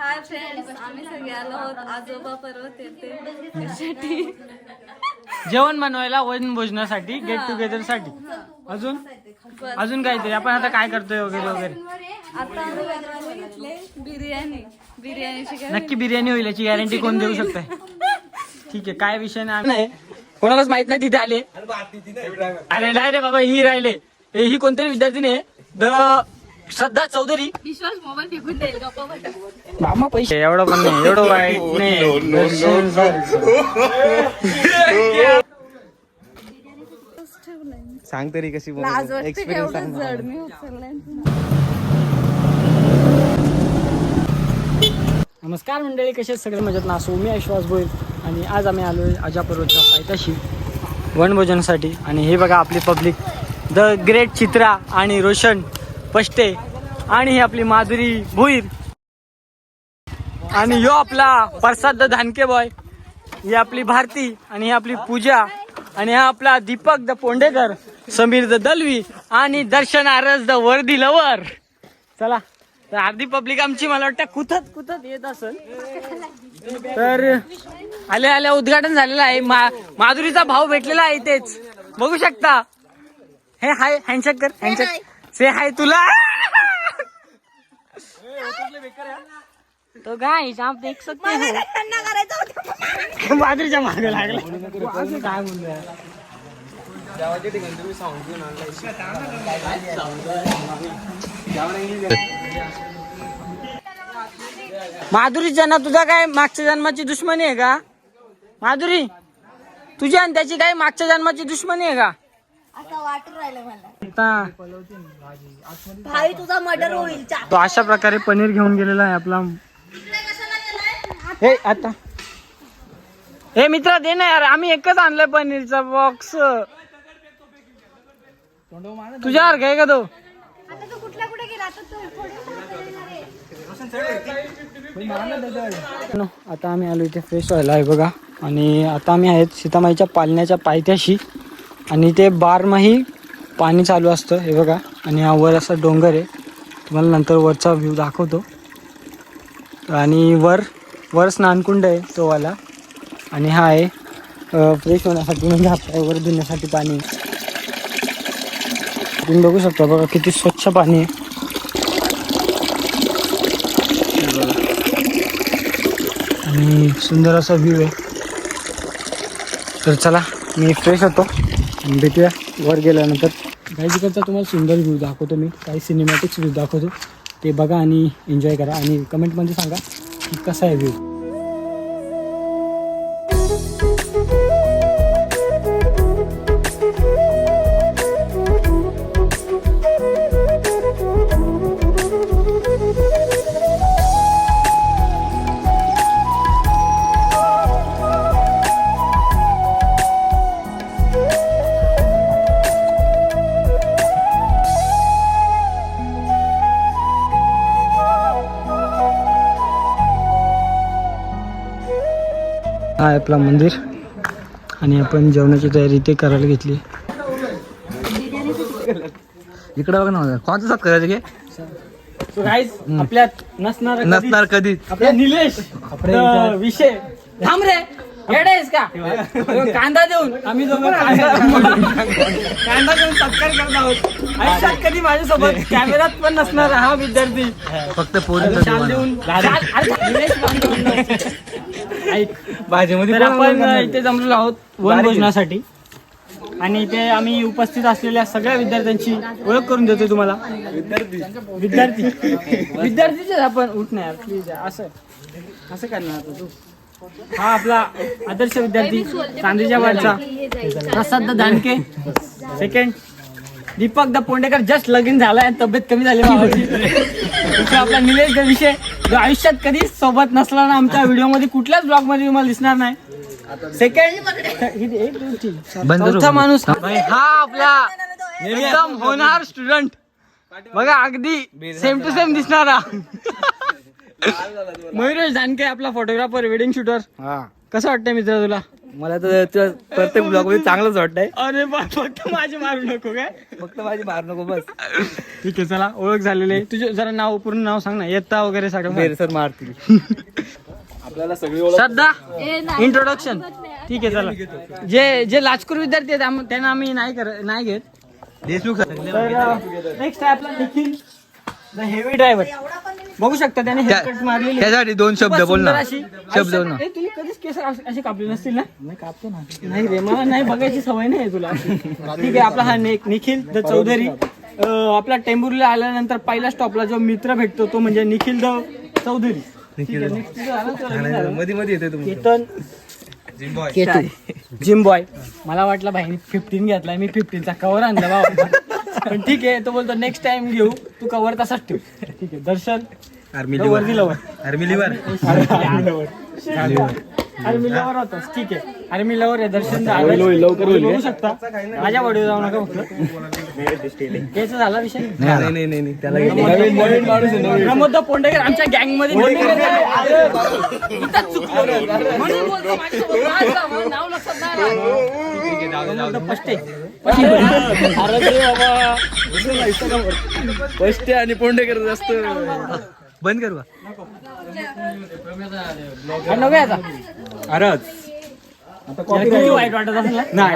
Hi friends आम्ही सगळे आलो आहोत. आजोबा पर्वत येते. त्यासाठी जेवण बनवायला वन भोजनासाठी गेट टुगेदरसाठी. अजून? अजून काहीतरी आपण आता काय करतोय वगैरे वगैरे? आता आम्ही बनवायला घेतले बिर्याणी. बिर्याणीची काय नक्की बिर्याणी होईल याची गॅरंटी कोण देऊ शकतंय? ठीक आहे काय विषय नाही. कोणालाच माहीत नाही तिथे आले. अरे नाही रे बाबा ही राहिले. हे ही कोणतरी विद्यार्थी आहे. द श्रद्धा चौधरी. विश्वास मोबाईल फेकून देईल गप्पा. मामा पैसे. एवढं पण नाही एवढं वाईट नाही. सांग तरी कशी उचललंय नमस्कार मंडळी कसे आहेत सगळे? मजेत नासू मी ऐश्वास भोईर आणि आज आम्ही आलो आहे अजा पर्वतच्या पायथ्याशी वनभोजनासाठी. आणि हे बघा आपली पब्लिक द ग्रेट चित्रा आणि रोशन पष्टे आणि ही आपली माधुरी भुईर. आणि यो आपला प्रसाद द धानके बॉय ही आपली भारती आणि ही आपली पूजा. आणि हा आपला दीपक द पोंडेकर समीर द दलवी आणि दर्शन आरस द वर्दी लवर चला तर अर्धी पब्लिक आमची मला वाटतं कुथत कुथत येत असेल. तर आल्या आल्या उद्घाटन झालेलं आहे. मा माधुरीचा भाव भेटलेला आहे इथेच. बघू शकता. हे हाय हँडशेक कर हँडशेक से हाय तुला. तो गाइस आप देख सकते हो. माधुरीच्या मागे लागला. काय माधुरी जना तुझा काय मागच्या जन्माची दुश्मनी आहे का? माधुरी तुझी आणि त्याची काय मागच्या जन्माची दुश्मनी आहे का? वाटून राहिलं मला. आता भाई तुझा मर्डर होईल. चा तो अशा प्रकारे पनीर घेऊन गेलेला आहे आपला. हे आता. हे मित्रा दे ना यार. आम्ही एकच आणलंय पनीरचा बॉक्स तुझ्यावर घे का तो? आता तू कुठल्या कुठे गेला? आता तू थोडी नो, आता आम्ही आलो इथे फ्रेश व्हायला आहे बघा. आणि आता आम्ही आहेत सीतामाईच्या पालण्याच्या पायथ्याशी. आणि ते बारमाही पाणी चालू असतं हे बघा. आणि हा वर असा डोंगर आहे. तुम्हाला नंतर वरचा व्ह्यू दाखवतो. आणि वर वर स्नानकुंड आहे तो वाला. आणि हा आहे फ्रेश होण्यासाठी म्हणजे आपल्या वर धुण्यासाठी पाणी आहे. तुम्ही बघू शकता बघा किती स्वच्छ पाणी आहे. आणि सुंदर असा व्ह्यू आहे. तर चला मी फ्रेश होतो. भेटूया. वर गेल्यानंतर. काही तुम्हाला सुंदर व्ह्यू दाखवतो मी. काही सिनेमॅटिक्स व्ह्यू दाखवतो. ते बघा आणि एन्जॉय करा. आणि कमेंटमध्ये सांगा की कसा आहे व्ह्यू आपला मंदिर. आणि आपण जेवणाची तयारी ते करायला घेतली. इकडे बघ ना कोणतं साफ करायचं घे So guys, आपल्यात नसणार नसणार कधी आपला निलेश. विषय. थांब रे. येडे आहेस का? कांदा देऊन. आम्ही दोघं कांदा कांदा देऊन सत्कार करत आहोत. आयुष्यात कधी माझ्यासोबत कॅमेरात पण नसणार हा विद्यार्थी. फक्त जेवण. देऊन अरे, निलेश. ऐक. तर आपण? इथे जमलेलो आहोत वनभोजनासाठी आणि इथे आम्ही उपस्थित असलेल्या सगळ्या विद्यार्थ्यांची ओळख करून देतो तुम्हाला. विद्यार्थी. विद्यार्थीच आहेत आपण उठ नाही प्लीज असं असं करणार आता तू. हा आपला आदर्श विद्यार्थी चांदीच्या वाडचा प्रसाद दानके. सेकंड दीपक द पोंडेकर जस्ट लगीन झालाय तब्येत कमी झाली आपला निलेश द विषय. आयुष्यात कधीच सोबत नसला ना आमच्या व्हिडिओमध्ये कुठल्याच ब्लॉगमध्ये तुम्हाला दिसणार नाही. सेकंड. चौथा माणूस. भाई, हा आपला एकदम होणार स्टुडंट बघा अगदी सेम टू सेम दिसणारा. मयुरेश जानके आपला फोटोग्राफर वेडिंग शूटर हा. कसं वाटतंय मित्र तुला? मला तर प्रत्येक ब्लॉगमध्ये चांगलंच वाटतंय. अरे बा फक्त माझी मारू नको काय फक्त माझी मार नको बस. ठीक आहे चला ओळख झालेली आहे. तुझे जरा नाव पूर्ण नाव सांग ना. येता वगैरे सगळं बेर सर मारतील. श्रद्धा इंट्रोडक्शन ठीक आहे चला. जे जे लाचकूर विद्यार्थी आहेत आम- त्यांना आम्ही नाही कर नाही घेत. देशमुख नेक्स्ट आहे आपला निखिल. हेवी ड्रायव्हर बघू शकता त्याने त्या- हेअरकट मारलेली. त्यासाठी दोन शब्द बोल ना शब्द बोल ना ए, तुम्ही कधीच केस असे कापले नसतील ना? नाही कापतो ना. नाही रे मला नाही बघायची सवय नाही आहे तुला. ठीक आहे आपला हा निखिल द चौधरी. आपला टेंबुर्लीला आल्यानंतर पहिल्या स्टॉपला जो मित्र भेटतो तो म्हणजे निखिल द चौधरी. मध्ये मध्ये येते केतन जिम बॉय मला वाटलं भाई फिफ्टीन घेतलाय मी फिफ्टीनचा कव्हर आणला बाबा. पण ठीक आहे तो बोलतो नेक्स्ट टाइम घेऊ तू कव्हर तसाच ठेव. ठीक आहे Darshan. Army lover army liver. Army lover होतास ठीक आहे. आर्मी लवर आहे दर्शन लवकर बघू शकता. माझ्या बॉडी जाऊ नका फक्त. याचा झाला विषय? नाही नाही नाही त्याला प्रमोद पोंडेकर आमच्या गँगमध्ये चुकलो. म्हणून बोलतो नाव लक्षात नाही राहत. प्रमोद पष्टे आणि पोंडेकर जास्त. बंद कर अरच याला किती वाईट वाटत असेल ना? नाही,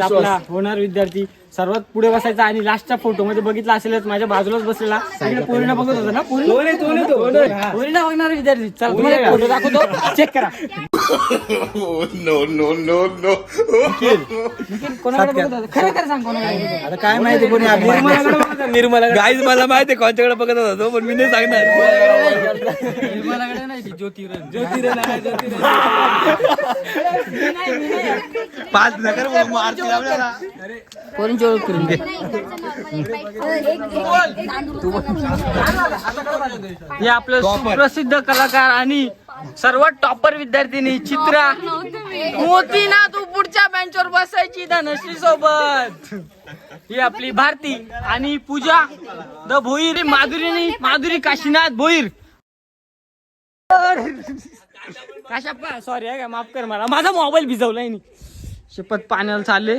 आपला होणार विद्यार्थी. सर्वात पुढे बसायचा आणि लास्टच्या फोटो मध्ये बघितला असेलच माझ्या बाजूलाच बसलेला. पोरीना बघत होता ना? पोरी पोरीना बघणार विद्यार्थी. चला तुम्हाला फोटो दाखवतो. चेक करा. निखिल, कोणाकडे बघत होता? खरं खरं सांग कोणाकडे बघत होता? काय माहिती कोणी निर्मला गाईज मला माहिती आहे कोणच्याकडे बघत होता तो पण मी नाही सांगणार. निर्मलाकडे नाही ती पाच नगर बोल, मारतील आपल्याला पोरींची ओळख करून दे. हे आपलं सुप्रसिद्ध कलाकार आणि सर्वात टॉपर विद्यार्थिनी चित्रा. मोती ना तू पुढच्या बेंचवर बसायची धनश्री सोबत. ही आपली भारती आणि पूजा द भोईर माधुरीनी माधुरी काशीनाथ भोईर. काशाप्पा सॉरी आहे का माफ कर मला. माझा मोबाईल भिजवलाय नी. शपथ पाण्याला चालले.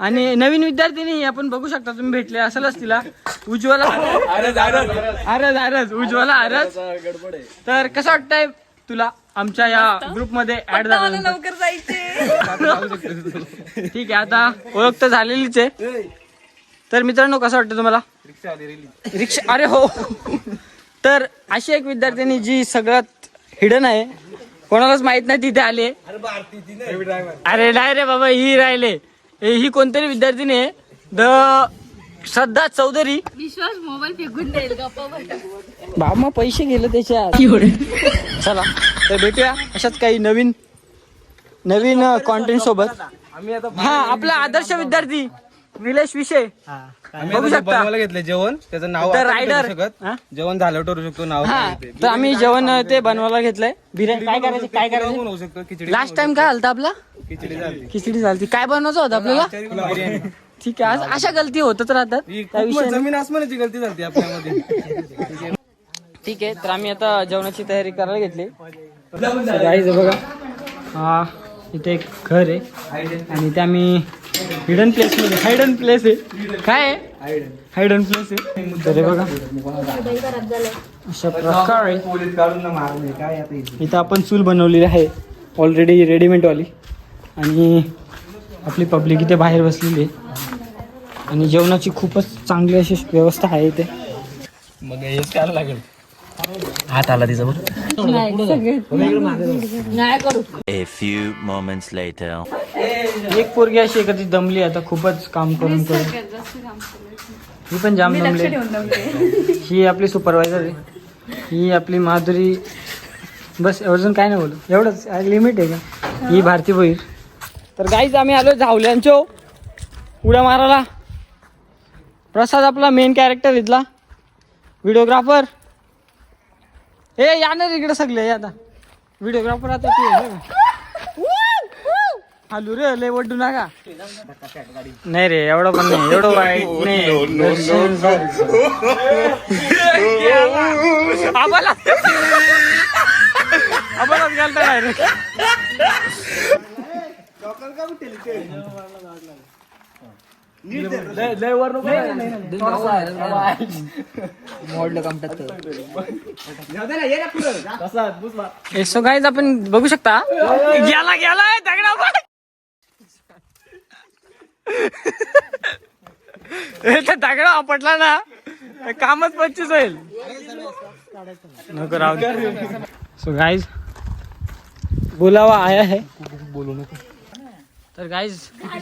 आणि नवीन विद्यार्थिनी आपण बघू शकता तुम्ही भेटले असेलच तिला. उज्ज्वला. अरज अरज उज्ज्वला अरज तर कसं वाटतंय? तुला आमच्या या ग्रुपमध्ये ऍड झालं लवकर जायचे. ठीक आहे आता ओळख तर झालेलीच आहे. तर मित्रांनो कसं वाटतं तुम्हाला? रिक्षा अरे हो. तर अशी एक विद्यार्थिनी जी सगळ्यात हिडन आहे कोणालाच माहीत नाही तिथे आले अरे नाही रे बाबा ही राहिले. ही कोणतरी विद्यार्थिनी आहे. द श्रद्धा चौधरी. विश्वास मोबाईल फेकून देईल गप्पा बाबा पैसे गेले त्याच्यात. चला तर भेटूया. अशाच काही नवीन नवीन कॉन्टेंट सोबत. हा आपला आदर्श विद्यार्थी निलेश विषय. बघू शकता. घेतलं जेवण. त्याचं नाव तर रायडर जेवण झालं ठरू शकतो नाव हा तर आम्ही जेवण ते बनवायला घेतलंय. बिर्याणी काय करायचं काय करायचं? होऊ शकतो. खिचडी लास्ट टाइम काय झालं आपला? खिचडी झाली खिचडी झाली काय बनवायचं होतं आपल्याला? ठीक आहे अशा गलती होतच राहतात. ही जमीन आसमानाची गलती झाली आपल्यामध्ये. ठीक आहे तर आम्ही आता जेवणाची तयारी करायला घेतली. गाईज बघा. हा इथे एक घर आहे. आणि ते आम्ही हिडन प्लेस मध्ये हायडन प्लेस आहे. काय आहे? हायडन प्लेस आहे. तर हे बघा. अशा प्रकारे इथं आपण चूल बनवलेली आहे. ऑलरेडी रेडीमेड वाली. आणि आपली पब्लिक इथे बाहेर बसलेली आहे. आणि जेवणाची खूपच चांगली अशी व्यवस्था आहे इथे. मग हेच करायला लागेल. हात आला तिचा. एक पोरगी अशी ती दमली आता खूपच काम करून करून. ही पण जाम दमली ही आपली सुपरवायझर आहे. ही आपली माधुरी. बस अजून काय नाही बोलू एवढंच. लिमिट आहे का? ही भारती भोईर. तर गाईच आम्ही आलो झावल्यांचो. उड्या मारायला. प्रसाद आपला मेन कॅरेक्टर इथला. व्हिडिओग्राफर हे या ना रे इकडे सगळे आता. व्हिडिओग्राफर आता तू आहे ना. हालू रे लय वड्डू नका. नाही रे एवढं पण नाही एवढं वाईट नाही. आम्हाला आम्हालाच सो गाईज आपण बघू शकता? गेला गेला दगडा त्या दगडा आपटला ना कामच पच्चीस होईल. नको राहू सो गाईज बोलावा आया है. बोलू नको. तर गाईज नाही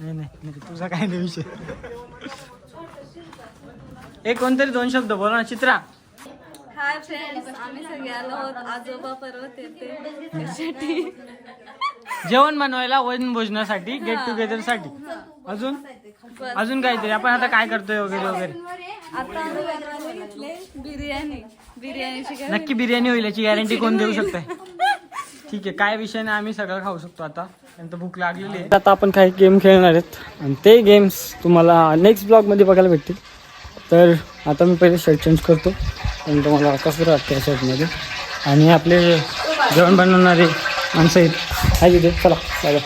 नाही नाही, तुझा काय नाही विषय. एक कोणतरी दोन शब्द बोला ना चित्रा. हाय फ्रेंड्स आम्ही सगळे आलो आहोत. आजोबा पर्वत येते. त्यासाठी जेवण बनवायला वन भोजनासाठी गेट टुगेदरसाठी. अजून? अजून काहीतरी. आपण आता काय करतोय वगैरे वगैरे? आता आम्ही बनवायला घेतले बिर्याणी. बिर्याणीची नक्की बिर्याणी होईल याची गॅरंटी कोण देऊ शकते ठीक आहे काय विषय नाही आम्ही सगळं खाऊ शकतो आता. नंतर भूक लागलेली आहे. आता आपण काही गेम खेळणार आहेत. आणि ते गेम्स तुम्हाला नेक्स्ट ब्लॉगमध्ये बघायला भेटतील. तर आता मी पहिले शर्ट चेंज करतो. आणि तुम्हाला कसं वाटतं या शर्टमध्ये आणि आपले जेवण बनवणारे माणसं आहेत. हाय तिथे चला बघा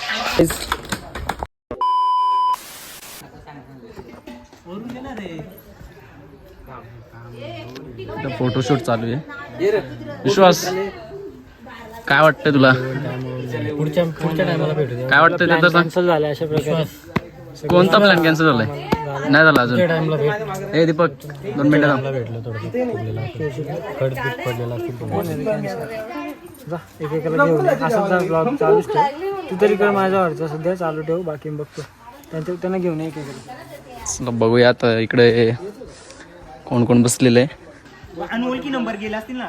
फोटोशूट चालू आहे. विश्वास काय वाटतंय तुला? पुढच्या पुढच्या टायमाला भेटू काय वाटतंय ते तसं कॅन्सल झालं अशा प्रकारे. कोणता प्लॅन कॅन्सल झालाय? नाही झाला अजून. टाइमला भेट. ए दीपक दोन मिनिटं थांब. भेटलं थोडं खडपीट पडलेला जा एकेकाला घेऊन ये. असंच ब्लॉग चालूच ठेव. तू तरी कर माझ्यावरचा सध्या चालू ठेव बाकी मी बघतो. त्यांच्या त्यांना घेऊन ये एकेकाला. चला बघूया आता इकडे कोण कोण बसलेले. आहे. अनोळखी नंबर गेला असतील ना?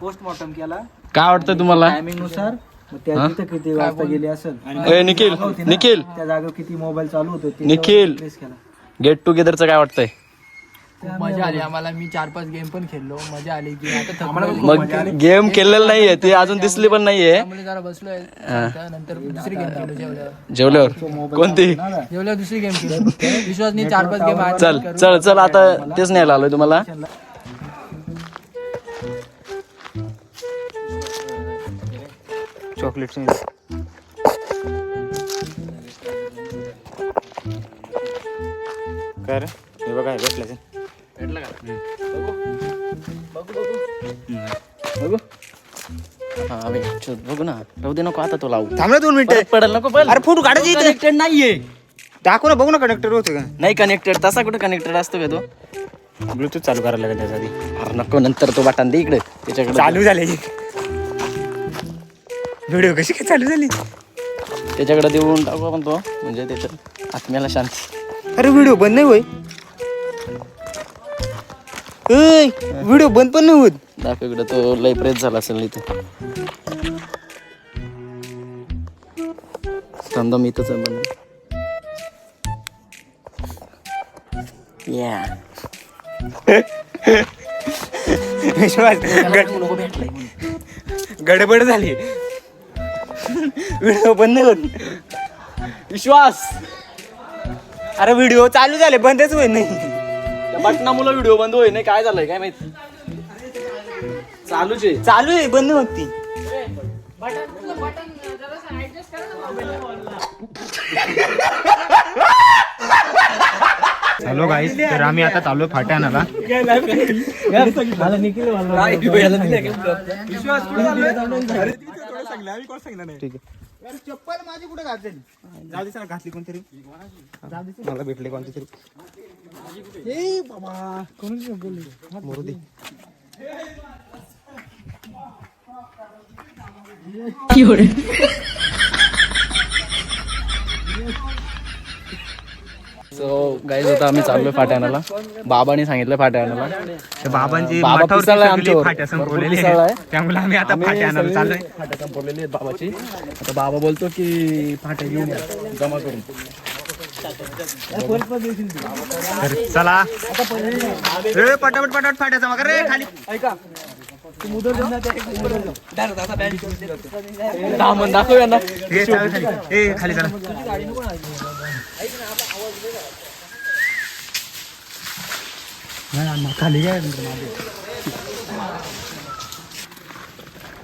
पोस्टमॉर्टम केला. काय वाटतंय तुम्हाला? टायमिंगनुसार. मग त्या तिथं किती वाजता गेले असेल? ए निखिल निखिल. त्या जागेवर किती मोबाईल चालू होते ते निखिल. केला. गेट टुगेदरचं काय वाटतंय? मजा आली. आम्हाला मी चार पाच गेम पण खेळलो. मजा आली की आता थकलो. मग गेम खेळलेलं नाहीये ती अजून दिसली पण नाहीये. त्यामुळे जरा बसलोय. नंतर दुसरी गेम खेळलो जेवल्यावर. जेवल्यावर? कोणती? जेवल्यावर दुसरी गेम खेळलो. विश्वासनी चार पाच गेम आज चल चल चल आता तेच न्यायला आलोय तुम्हाला. चॉकलेट कर हे बघा भेटलं हा बे, चल, बघू ना. राहू दे नको आता तो लावू. थांब ना दोन मिनिटं. पडेल नको पडेल अरे फोटो काढायची इथे. कनेक्टेड नाहीये. दाखव ना बघू ना कनेक्टर होतं का? नाही कनेक्टेड तसा कुठे कनेक्टेड असतो का तो? ब्लूटूथ चालू करायला लागेल त्यासाठी अरे नको नंतर तो बटन दे इकडे. त्याच्याकडे चालू झाले व्हिडिओ कशी काय चालू झाली? त्याच्याकडे देऊन टाकू आपण तो. म्हणजे त्याच्या आत्म्याला शांती. अरे व्हिडिओ बंद नाही होय? व्हिडिओ बंद पण नाही होत. दाखव इकडे तो लय प्रेस झाला असेल इथे. समजा मी इथंच आहे या विश्वास गडबड झाली. व्हिडिओ बंद नाही होत विश्वास. अरे व्हिडिओ चालू झाले बंदच होत नाही बटनामुळे व्हिडिओ बंद होई नाही काय झालंय काय माहिती? चालूच आहे. चालू आहे बंद होत ती. हॅलो गाईस तर आम्ही आता चालू फाट्यानाला चप्पल माझी कुठे घातली जाऊ दे घातली कोणतरी मला भेटले कोणती तरी ए बाबा कोणच मरू दे एवढे. गाईज आता आम्ही चाललोय फाट्यानाला. बाबाने सांगितलं फाट्यानाला. बाबांची बाबा पिसाळला आहे. त्यामुळे आम्ही आता फाट्यानाला चाललोय. फाट्या संपवलेली आहेत बाबाची. आता बाबा बोलतो की फाट्या घेऊन या. जमा करून. चला. पटापट पटापट फाट्या जमा कर रे खाली. दामन दाखवूया ना ए, चाल. खाली ए खाली काय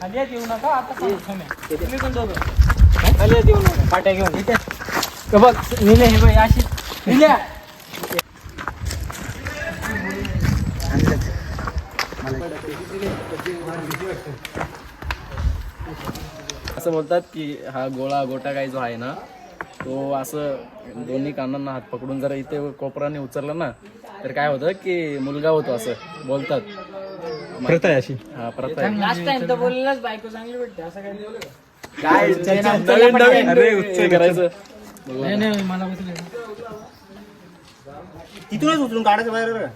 खाली येऊ नका आता. तुम्ही पण दोघं. खाली येऊ नका. पाट्या घेऊन. इथे. का बघ निले हे बाई अशी. निल्या. असं बोलतात की हा गोळा गोटा काही जो आहे ना तो असं दोन्ही कानांना हात पकडून जर इथे कोपराने उचलला ना तर काय होतं की मुलगा होतो असं बोलतात. प्रथा अशी. हा प्रथा आहे. लास्ट टाइम तर बोललेलाच बायको चांगली भेटते असं काय काय नवीन नवीन अरे उच्च. करायचं नाही नाही मला उचलेल. तिथूनच उचलून काढायचं बाहेर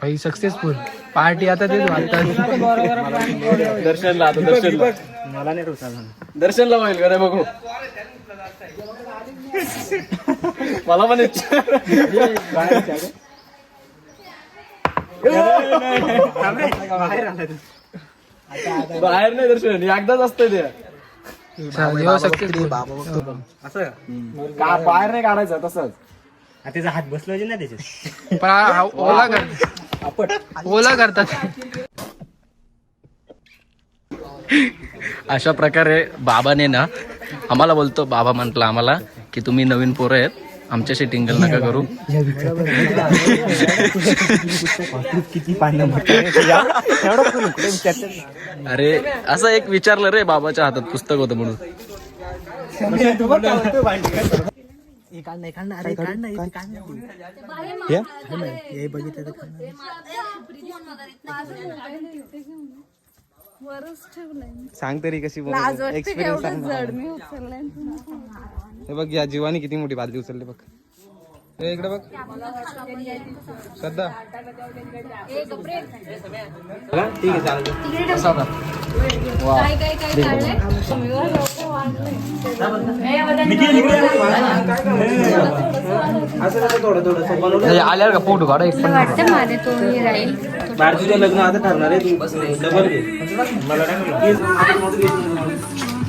भाई सक्सेसफुल पार्टी आता तेच वाटतात दर्शनला आता दर्शनला. मला नाही उचलणार. दर्शनला होईल का रे बघू? मला पण बाहेर नाही दर्शन एकदाच असतंय ते. असं का? बाहेर नाही काढायचं तसंच. त्याचा हात बसला ना त्याच्यात. पण हा ओला कर. ओला करतात. अशा प्रकारे बाबाने ना आम्हाला बोलतो बाबा म्हटलं आम्हाला की तुम्ही नवीन पोरं आहेत आमच्याशी टिंगल नका करू. किती? अरे असं एक विचारलं रे बाबाच्या हातात पुस्तक होतं म्हणून. सांग तरी कशी लाज वाटते की एवढं जड मी उचललंय हे बघ या जीवानी किती मोठी बादली उचलली बघ. हे इकडे बघ. श्रद्धा. काय काय काय काढलंय कमीवर लवकर वाढलंय आल्यावर का फोटो काढा एक पण. वाटतं माझे तो हे राहील तुझं लग्न आता ठरणार आहे तू डबल घे. मला नाही